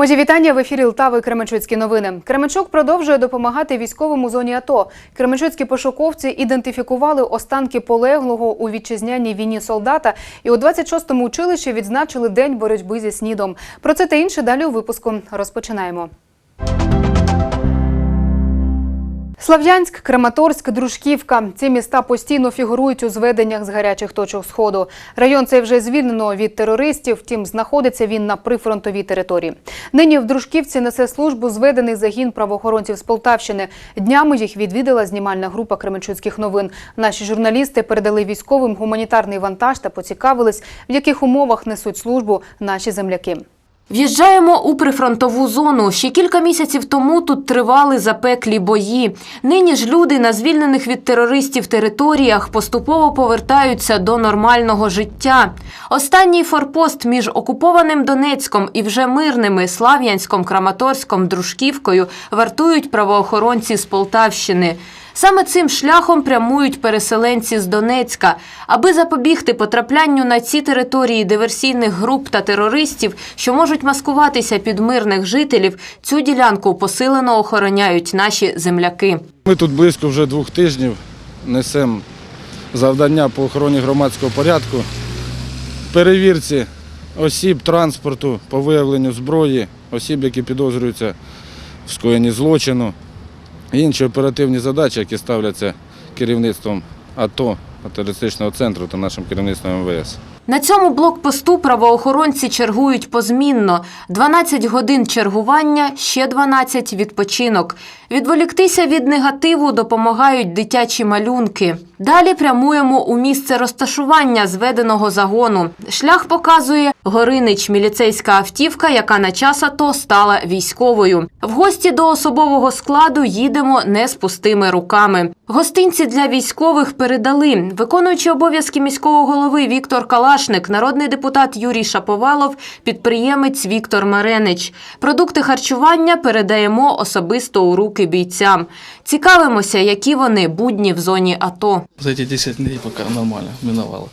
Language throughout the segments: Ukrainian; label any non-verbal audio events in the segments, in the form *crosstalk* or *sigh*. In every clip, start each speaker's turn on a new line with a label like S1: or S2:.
S1: Мої вітання в ефірі Лтави Кременчуцькі новини. Кременчук продовжує допомагати військовому зоні АТО. Кременчуцькі пошуковці ідентифікували останки полеглого у вітчизняній війні солдата і у 26-му училищі відзначили день боротьби зі снідом. Про це та інше далі у випуску. Розпочинаємо. Слав'янськ, Краматорськ, Дружківка. Ці міста постійно фігурують у зведеннях з гарячих точок сходу. Район цей вже звільнено від терористів, втім знаходиться він на прифронтовій території. Нині в Дружківці несе службу зведений загін правоохоронців з Полтавщини. Днями їх відвідала знімальна група Кременчуцьких новин. Наші журналісти передали військовим гуманітарний вантаж та поцікавились, в яких умовах несуть службу наші земляки.
S2: В'їжджаємо у прифронтову зону. Ще кілька місяців тому тут тривали запеклі бої. Нині ж люди на звільнених від терористів територіях поступово повертаються до нормального життя. Останній форпост між окупованим Донецьком і вже мирними Слав'янськом, Краматорськом, Дружківкою вартують правоохоронці з Полтавщини. Саме цим шляхом прямують переселенці з Донецька. Аби запобігти потраплянню на ці території диверсійних груп та терористів, що можуть маскуватися під мирних жителів, цю ділянку посилено охороняють наші земляки.
S3: Ми тут близько вже двох тижнів несемо завдання по охороні громадського порядку, перевірці осіб транспорту по виявленню зброї, осіб, які підозрюються в скоєнні злочину, інші оперативні задачі, які ставляться керівництвом АТО, терористичного центру та нашим керівництвом МВС.
S2: На цьому блокпосту правоохоронці чергують позмінно. 12 годин чергування, ще 12 – відпочинок. Відволіктися від негативу допомагають дитячі малюнки. Далі прямуємо у місце розташування зведеного загону. Шлях показує Горинич, міліцейська автівка, яка на час АТО стала військовою. В гості до особового складу їдемо не з пустими руками. Гостинці для військових передали. Виконуючи обов'язки міського голови Віктор Калашник, народний депутат Юрій Шаповалов, підприємець Віктор Маренич. Продукти харчування передаємо особисто у руки бійцям. Цікавимося, які вони будні в зоні АТО.
S4: За эти 10 дней пока нормально миновало.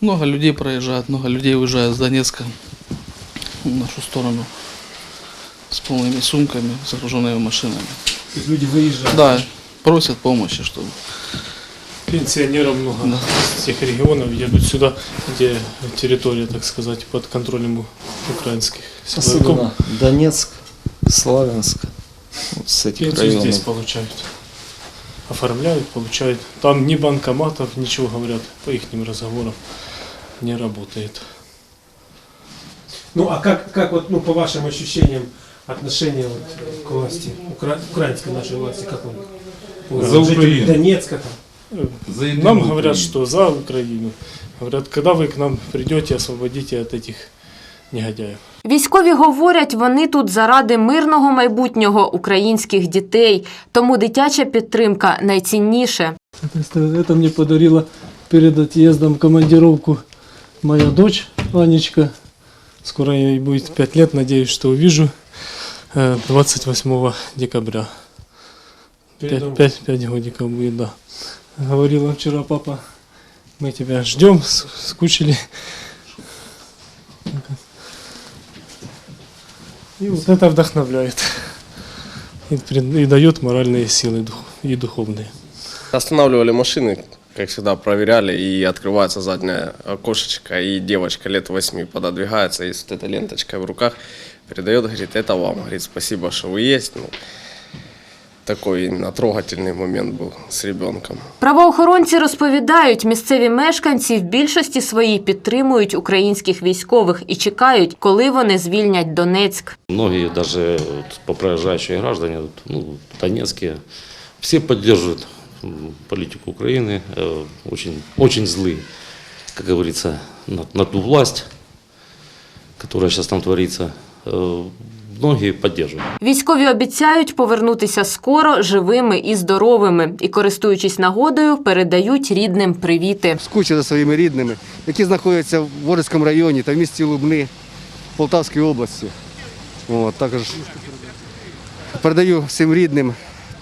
S4: Много людей проезжает, много людей уезжает с Донецка в нашу сторону с полными сумками, загруженными машинами.
S5: То есть люди выезжают.
S4: Да, просят помощи, чтобы
S5: Пенсионеров много
S4: Да.
S5: с тех регионов едут сюда, где территория, так сказать, под контролем у- украинских силовиков.
S6: Особенно Донецк, Славянск, вот с этих
S5: Пенсию
S6: районов.
S5: здесь получают. Оформляют, получают. Там ни банкоматов, ничего говорят по их разговорам. Не работает.
S7: Ну а как, как вот, ну, по вашим ощущениям, отношение вот к власти, укра- украинской нашей власти, как он?
S5: За Украину.
S7: Донецка там.
S5: Нам говорят, что за Украину. Говорят, когда вы к нам придете, освободите от этих негодяев.
S2: Військові говорять, вони тут заради мирного майбутнього українських дітей. Тому дитяча підтримка найцінніше.
S8: Это, это мне подарила перед отъездом в командировку моя дочь Анечка.
S5: Скоро ей будет 5 лет, надеюсь, что увижу э, 28 декабря.
S7: Передам.
S5: 5, 5, годиков будет, да. Говорила вчера папа, мы тебя ждем, скучили. И вот это вдохновляет. И, и дает моральные силы и духовные.
S9: Останавливали машины, как всегда, проверяли, и открывается задняя окошечко, и девочка лет восьми пододвигается, и вот этой ленточкой в руках передает, говорит, это вам. Говорит, спасибо, что вы есть. Ну, такой именно трогательный момент был с ребенком.
S2: Правоохоронці розповідають, місцеві мешканці в більшості своїй підтримують українських військових і чекають, коли вони звільнять Донецьк.
S10: Многие даже вот, по проезжающие граждане, вот, ну, донецкие, все поддерживают м, политику Украины, э, очень, очень злы, как говорится, на, на ту власть, которая сейчас там творится. Многие поддерживают.
S2: Військові обіцяють повернутися скоро живими і здоровими, і, користуючись нагодою, передають рідним привіти.
S11: скучив за своїми рідними, які знаходяться в Ворицькому районі та в місті Лубни Полтавській області. От, також передаю всім рідним,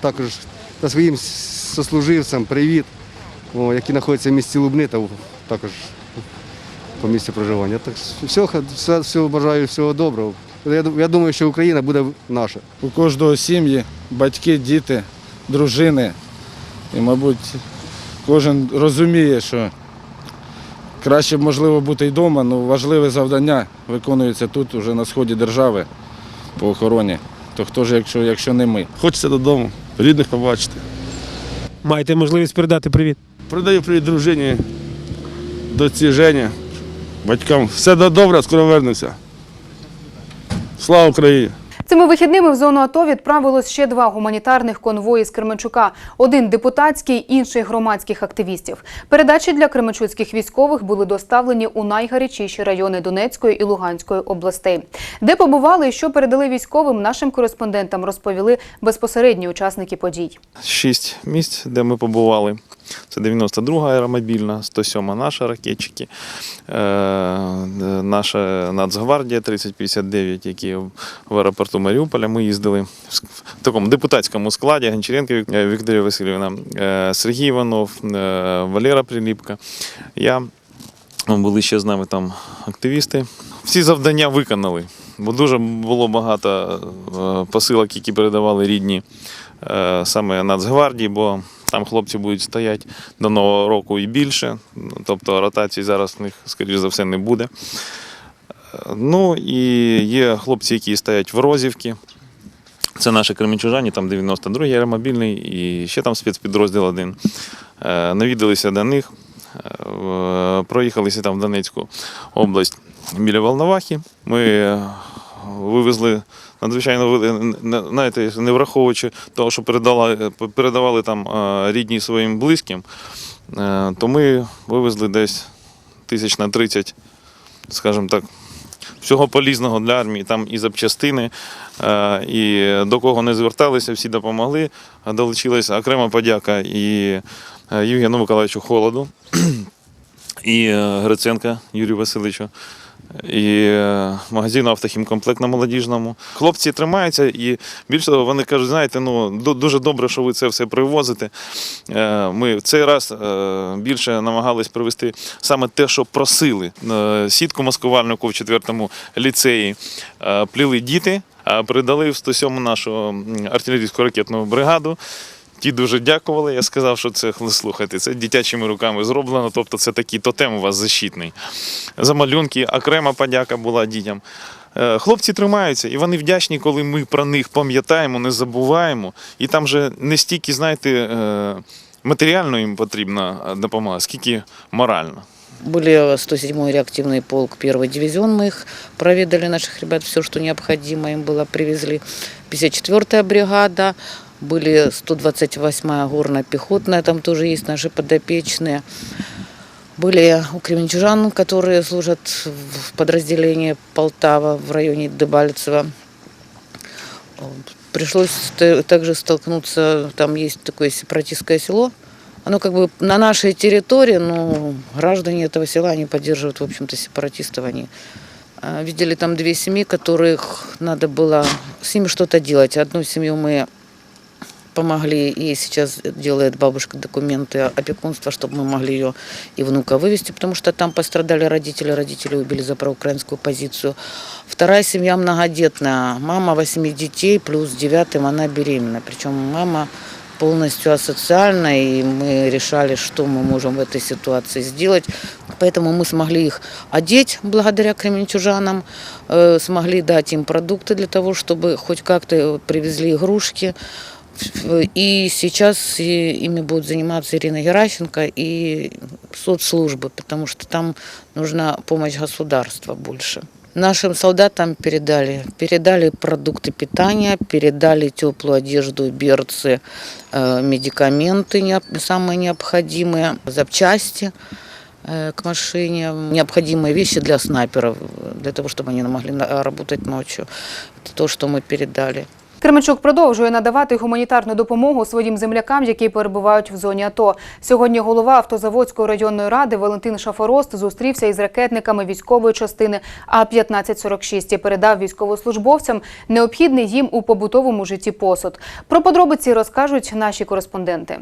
S11: також та своїм сослуживцям привіт, о, які знаходяться в місті Лубни та також по місці проживання. Так все, все, все бажаю всього доброго. Я, думаю, що Україна буде наша.
S3: У кожного сім'ї, батьки, діти, дружини. І, мабуть, кожен розуміє, що краще б, можливо бути й вдома, але важливе завдання виконується тут, уже на сході держави по охороні. То хто ж, якщо, якщо не ми?
S12: Хочеться додому, рідних побачити.
S7: Маєте можливість передати привіт.
S12: Передаю привіт дружині, доці Жені, батькам. Все добре, скоро вернуся. Слава Україні!
S1: Цими вихідними в зону АТО відправилось ще два гуманітарних конвої з Кременчука: один депутатський, інший громадських активістів. Передачі для кременчуцьких військових були доставлені у найгарячіші райони Донецької і Луганської областей. Де побували і що передали військовим, нашим кореспондентам розповіли безпосередні учасники подій.
S13: шість місць, де ми побували. Це 92-га аеромобільна, 107-ма наша ракетчики, е, наша Нацгвардія 3059, які в аеропорту Маріуполя ми їздили в такому депутатському складі. Гончаренко е, Вікторія Васильівна, е, Сергій Іванов, Валера Приліпка. Я були ще з нами там активісти. Всі завдання виконали, бо дуже було багато посилок, які передавали рідні саме Нацгвардії, бо там хлопці будуть стояти до Нового року і більше. Тобто ротації зараз в них, скоріш за все, не буде. Ну і є хлопці, які стоять в Розівці. Це наші кременчужані, там 92-й аеромобільний і ще там спецпідрозділ один. Е, Навідалися до них, е, проїхалися там в Донецьку область біля Волновахи. Ми вивезли надзвичайно вели- знаєте, не враховуючи того, що передала, передавали там е, рідні своїм близьким, е, то ми вивезли десь тисяч на 30, скажімо так, всього полізного для армії, там і запчастини, е, і до кого не зверталися, всі допомогли. Долучилася окрема подяка і е, Євгену Миколаївичу Холоду, *clears throat* і е, Гриценка Юрію Васильовичу, і е, магазину автохімкомплект на молодіжному. Хлопці тримаються, і більше того, вони кажуть, знаєте, ну дуже добре, що ви це все привозите. Е, Ми в цей раз е, більше намагались привезти саме те, що просили. Сітку маскувальну, яку в 4-му ліцеї пліли діти, а передали в 107-му нашу артилерійську ракетну бригаду. Ті дуже дякували. Я сказав, що це слухайте, це дитячими руками зроблено. Тобто це такий тотем у вас защитний. За малюнки, окрема подяка була дітям. Е, Хлопці тримаються, і вони вдячні, коли ми про них пам'ятаємо, не забуваємо. І там же не стільки, знаєте, е, матеріально їм потрібна допомога, скільки морально.
S14: Были 107-й реактивный полк, первый дивизион, мы их проведали, наших ребят, все, что необходимо им было, привезли. 54-я бригада, были 128-я горно-пехотная, там тоже есть наши подопечные. Были у кременчужан, которые служат в подразделении Полтава в районе Дебальцева. Пришлось также столкнуться, там есть такое сепаратистское село, оно как бы на нашей территории, но граждане этого села, они поддерживают, в общем-то, сепаратистов. Они а, видели там две семьи, которых надо было с ними что-то делать. Одну семью мы помогли, и сейчас делает бабушка документы опекунства, чтобы мы могли ее и внука вывести, потому что там пострадали родители, родители убили за проукраинскую позицию. Вторая семья многодетная, мама восьми детей, плюс девятым она беременна, причем мама полностью асоциальна, и мы решали, что мы можем в этой ситуации сделать. Поэтому мы смогли их одеть благодаря кременчужанам, э, смогли дать им продукты для того, чтобы хоть как-то привезли игрушки. И сейчас и- ими будут заниматься Ирина Геращенко и соцслужбы, потому что там нужна помощь государства больше. Нашим солдатам передали, передали продукты питания, передали теплую одежду, берцы, э, медикаменты самые необходимые, запчасти э, к машине, необходимые вещи для снайперов, э, для того, чтобы они могли работать ночью. Это то, что мы передали.
S1: Кременчук продовжує надавати гуманітарну допомогу своїм землякам, які перебувають в зоні АТО. Сьогодні голова автозаводської районної ради Валентин Шафорост зустрівся із ракетниками військової частини А-1546 і передав військовослужбовцям необхідний їм у побутовому житті посуд. Про подробиці розкажуть наші кореспонденти.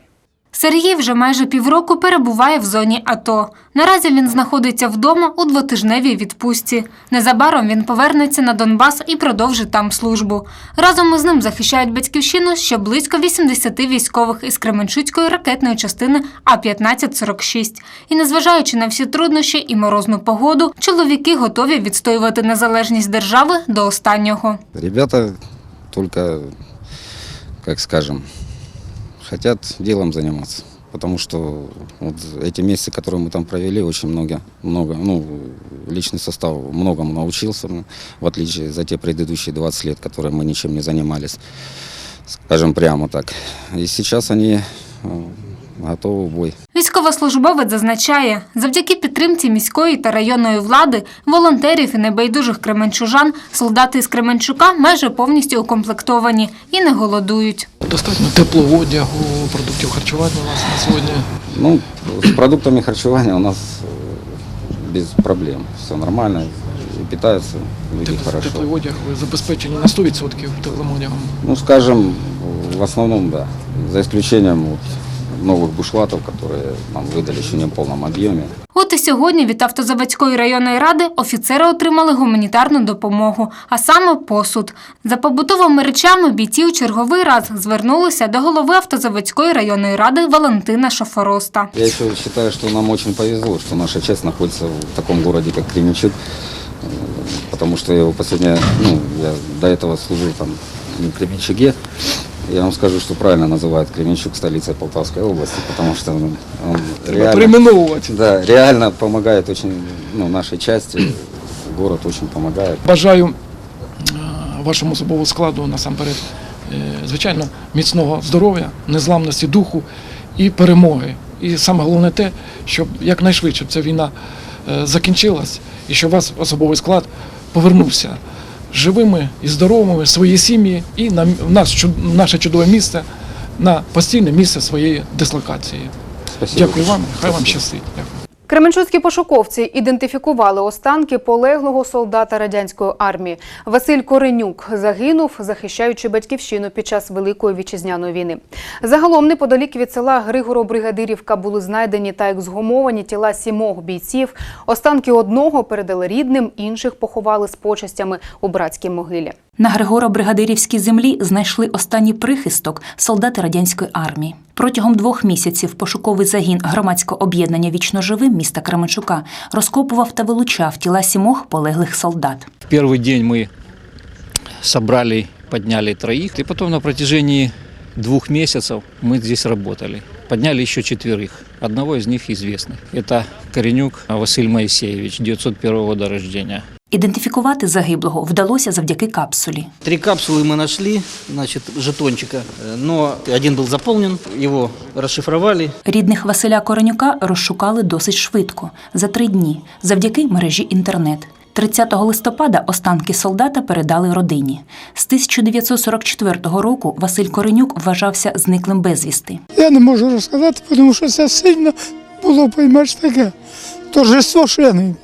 S15: Сергій вже майже півроку перебуває в зоні АТО. Наразі він знаходиться вдома у двотижневій відпустці. Незабаром він повернеться на Донбас і продовжить там службу. Разом із ним захищають батьківщину ще близько 80 військових із Кременчуцької ракетної частини А-1546. І незважаючи на всі труднощі і морозну погоду, чоловіки готові відстоювати незалежність держави до останнього.
S16: Ребята только, как скажем, хотят делом заниматься. Потому что вот эти месяцы, которые мы там провели, очень много, много, ну, личный состав многому научился, ну, в отличие за те предыдущие 20 лет, которые мы ничем не занимались, скажем прямо так. И сейчас они э, готовы в бой.
S15: Військовослужбовець зазначає, завдяки підтримці міської та районної влади, волонтерів і небайдужих кременчужан, солдати з Кременчука майже повністю укомплектовані і не голодують.
S17: Достатньо теплого одягу, продуктів харчування у нас на сьогодні.
S16: Ну, с продуктами харчевания у нас э, без проблем. Все нормально, и питаются люди хорошо.
S17: Теплий одяг ви забезпечені на 100% теплим одягом.
S16: Ну, скажем, в основном, да. За исключением вот новых бушлатов, которые нам выдали еще не в полном объеме.
S15: От і сьогодні від автозаводської районної ради офіцери отримали гуманітарну допомогу, а саме посуд. За побутовими речами бійці у черговий раз звернулися до голови автозаводської районної ради Валентина Шофороста.
S16: Я еще считаю, что нам очень повезло, что наша часть находится в таком городе, как Кременчук, э, потому что я его последнее, ну, я до этого служил там в Кременчуге. Я вам скажу, что правильно называют Кременчук столицей Полтавской области, потому что он, он реально, да, реально помогает очень, ну, нашей части, город очень помогает.
S17: Бажаю вашому особовому складу насамперед, е, звичайно, міцного здоров'я, незламності духу і перемоги. І саме головне те, щоб якнайшвидше ця війна е, закінчилась і щоб вас особовий склад повернувся живими і здоровими свої сім'ї і на в нас наше чудове місце на постійне місце своєї дислокації.
S16: Спасибо.
S17: Дякую вам, хай вам щастить.
S1: Кременчуцькі пошуковці ідентифікували останки полеглого солдата радянської армії. Василь Коренюк загинув, захищаючи батьківщину під час Великої вітчизняної війни. Загалом неподалік від села Григоро-Бригадирівка були знайдені та ексгумовані тіла сімох бійців. Останки одного передали рідним, інших поховали з почестями у братській могилі.
S18: На Григоро-Бригадирівській землі знайшли останній прихисток солдати радянської армії. Протягом двох місяців пошуковий загін громадського об'єднання Вічно живим міста Кременчука розкопував та вилучав тіла сімох полеглих солдат.
S19: В первый день мы собрали, подняли троих, и потом на протяжении двух месяцев мы здесь работали. Подняли еще четверых. Одного из них известный. Это Коренюк Василий Моисеевич, 901 года рождения.
S18: Ідентифікувати загиблого вдалося завдяки капсулі.
S20: Три капсулы мы нашли, значит, жетончика, э, но один был заполнен, его расшифровали.
S18: Рідних Василя Коренюка розшукали досить швидко за три дні завдяки мережі інтернет. 30 листопада останки солдата передали родині. З 1944 року Василь Коренюк вважався зниклим безвісти.
S21: Я не можу розказати, тому що це сильно було, поймаєш, таке торжество шини.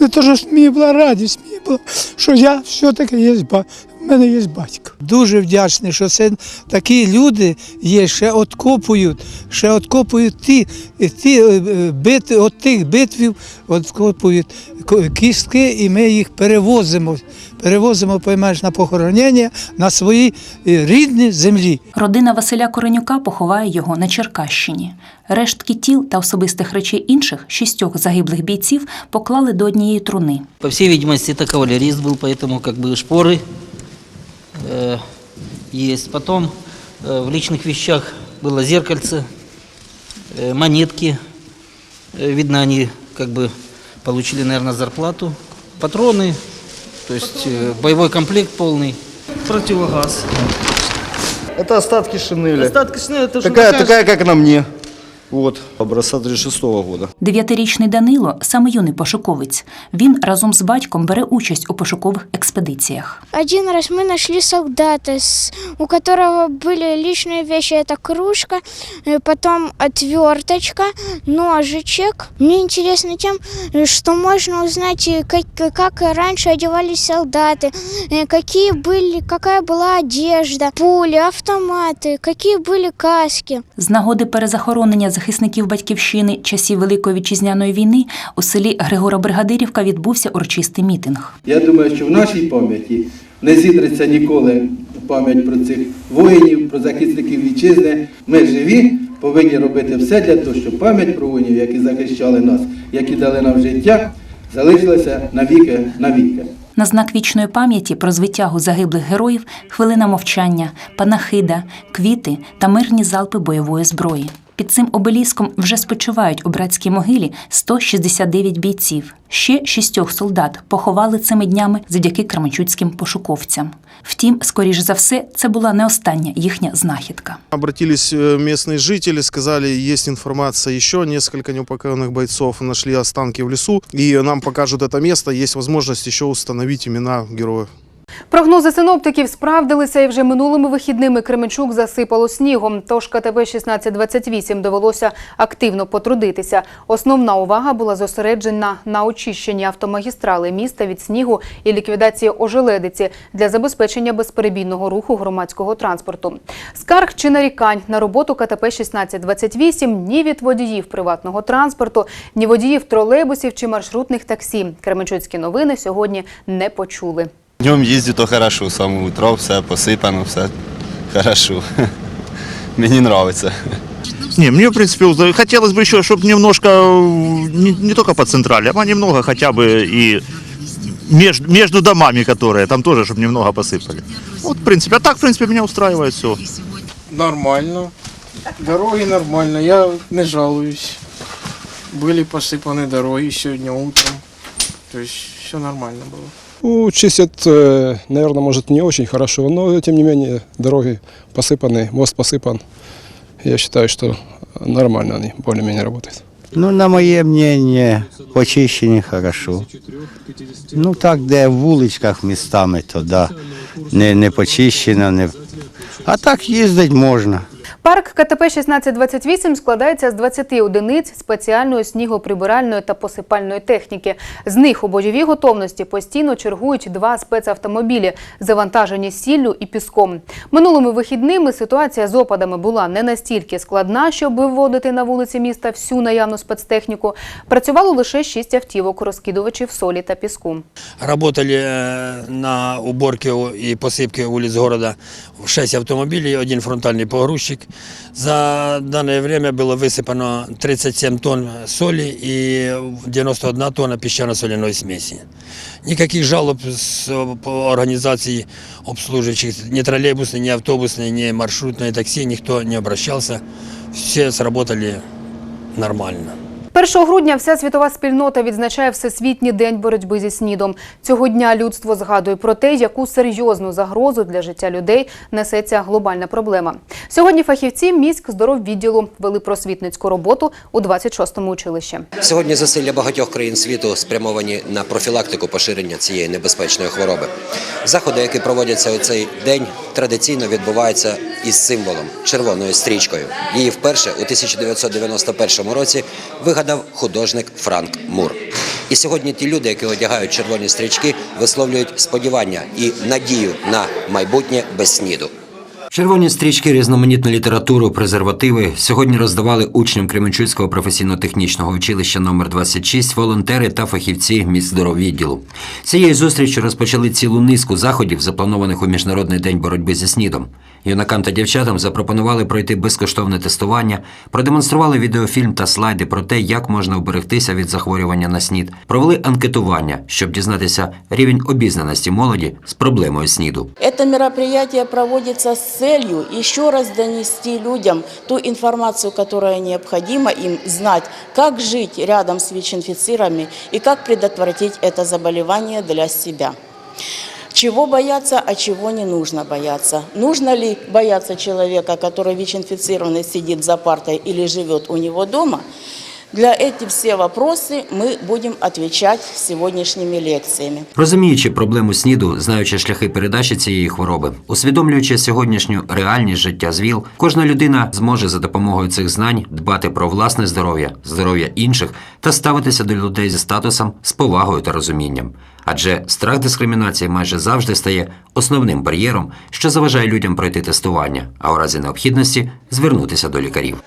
S21: Не то, що мені була радість, мені було, що я все-таки є, в мене є батько. Дуже вдячний, що це такі люди є, ще откопують, ще откопують ті, ті е, е, бит, от тих битвів, откопують ко- кістки, і ми їх перевозимо. Перевозимо, поймаєш, на похоронення на своїй е, рідній землі.
S18: Родина Василя Коренюка поховає його на Черкащині. Рештки тіл та особистих речей інших шістьох загиблих бійців поклали до однієї труни.
S20: По всей видимости, это кавалерист был, поэтому как бы шпоры э, есть. Потом э, в личных вещах было зеркальце, э, монетки. Э, видно, они как бы получили, наверное, зарплату. Патроны, то есть э, боевой комплект полный. Противогаз.
S11: Это остатки шинели.
S20: Остатки шинели, это уже
S11: такая,
S20: такая
S11: такая, как на мне.
S22: Вот, образца 36 года.
S18: Дев'ятирічний Данило саме юний пошуковець. Він разом з батьком бере участь у пошукових експедиціях.
S23: Один раз мы нашли солдата, с- у которого были личные вещи. Это кружка, э, потом отверточка, ножичек. Мне интересно тем, э, что можно узнать, э, как, как раньше одевались солдаты, э, какие были, какая была одежда, пули, автоматы, какие были каски.
S18: З нагоди перезахоронення захисників батьківщини часів Великої вітчизняної війни у селі Григора-Бригадирівка відбувся урочистий мітинг.
S24: Я думаю, що в нашій пам'яті не зітриться ніколи пам'ять про цих воїнів, про захисників вітчизни. Ми живі, повинні робити все для того, щоб пам'ять про воїнів, які захищали нас, які дали нам життя, залишилася навіки навіки.
S18: На знак вічної пам'яті про звитягу загиблих героїв хвилина мовчання, панахида, квіти та мирні залпи бойової зброї Під цим обеліском вже спочивають у братській могилі 169 бійців. Ще шістьох солдат поховали цими днями завдяки кременчуцьким пошуковцям. Втім, скоріш за все, це була не остання їхня знахідка.
S25: Обратились э, местные жители, сказали, есть информация еще, несколько неупокоенных бойцов нашли останки в лесу, и нам покажут это место, есть возможность еще установить имена героев.
S1: Прогнози синоптиків справдилися і вже минулими вихідними Кременчук засипало снігом. Тож КТП 1628 довелося активно потрудитися. Основна увага була зосереджена на очищенні автомагістрали міста від снігу і ліквідації ожеледиці для забезпечення безперебійного руху громадського транспорту. Скарг чи нарікань на роботу КТП 1628 ні від водіїв приватного транспорту, ні водіїв тролейбусів чи маршрутних таксі. Кременчуцькі новини сьогодні не почули.
S26: Днем їздю, то хорошо, саме утро, все посипано, все хорошо. *laughs* Мені подобається.
S27: Не, мне, в принципе, узна- хотелось бы еще, чтобы немножко, э, не, не только по централи, а немного хотя бы и между, между домами, которые там тоже, чтобы немного посыпали. Вот, в принципе, а так, в принципе, меня устраивает все.
S28: Нормально. Дороги нормально, я не жалуюсь. Были посыпаны дороги сегодня утром. То есть все нормально было.
S29: Ну, чистят, э, наверное, может не очень хорошо, но тем не менее дороги посыпаны, мост посыпан. Я считаю, что нормально они более-менее работают.
S30: Ну, на моє мнение, почищені хорошо. Ну так, де в вуличках містами, то да, не, не почищено, не... а так їздити можна.
S1: Парк КТП 1628 складається з 20 одиниць спеціальної снігоприбиральної та посипальної техніки. З них у бойовій готовності постійно чергують два спецавтомобілі, завантажені сіллю і піском. Минулими вихідними ситуація з опадами була не настільки складна, щоб виводити на вулиці міста всю наявну спецтехніку. Працювало лише шість автівок розкидувачів солі та піску.
S31: Работали э, на уборке у- и посыпке улиц города 6 автомобилей, один фронтальный погрузчик. За данное время было высыпано 37 тонн соли и 91 тонна песчано-соляной смеси. Никаких жалоб с э, по организации обслуживающих ни троллейбусные, ни автобусные, ни маршрутные такси никто не обращался. Все сработали нормально.
S1: 1 грудня вся світова спільнота відзначає Всесвітній день боротьби зі снідом. Цього дня людство згадує про те, яку серйозну загрозу для життя людей несе ця глобальна проблема. Сьогодні фахівці міськ здороввідділу вели просвітницьку роботу у 26-му училищі.
S32: Сьогодні зусилля багатьох країн світу спрямовані на профілактику поширення цієї небезпечної хвороби. Заходи, які проводяться у цей день, традиційно відбуваються із символом червоною стрічкою. Її вперше у 1991 році вигадав художник Франк Мур. І сьогодні ті люди, які одягають червоні стрічки, висловлюють сподівання і надію на майбутнє без сніду. Червоні стрічки, різноманітну літературу, презервативи сьогодні роздавали учням Кременчуцького професійно-технічного училища номер 26 волонтери та фахівці міськздороввідділу. Цією зустрічю розпочали цілу низку заходів, запланованих у Міжнародний день боротьби зі снідом. Юнакам та дівчатам запропонували пройти безкоштовне тестування, продемонстрували відеофільм та слайди про те, як можна вберегтися від захворювання на снід, провели анкетування, щоб дізнатися рівень обізнаності молоді з проблемою сніду.
S33: Это мероприятие проводится с целью еще раз донести людям ту информацию, которая необходима им знать, как жить рядом с ВИЧ-инфицирами и как предотвратить это заболевание для себя. чего бояться, а чего не нужно бояться. Нужно ли бояться человека, который ВИЧ-инфицированный сидит за партой или живет у него дома? Для эти все вопросы мы будем отвечать сегодняшними лекциями.
S32: Розуміючи проблему СНІДу, знаючи шляхи передачі цієї хвороби, усвідомлюючи сьогоднішню реальність життя з ВІЛ, кожна людина зможе за допомогою цих знань дбати про власне здоров'я, здоров'я інших та ставитися до людей зі статусом з повагою та розумінням. Адже страх дискримінації майже завжди стає основним бар'єром, що заважає людям пройти тестування, а у разі необхідності звернутися до лікарів.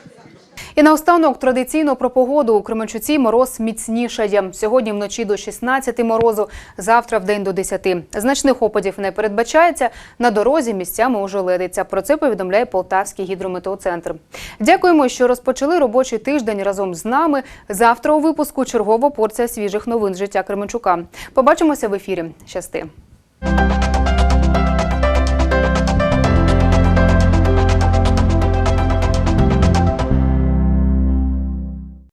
S1: І наостанок традиційно про погоду у Кременчуці мороз міцнішає. Сьогодні вночі до 16 морозу, завтра в день до 10. Значних опадів не передбачається. На дорозі місцями ожеледиться. Про це повідомляє Полтавський гідрометеоцентр. Дякуємо, що розпочали робочий тиждень разом з нами. Завтра у випуску чергова порція свіжих новин життя Кременчука. Побачимося в ефірі. Щасти.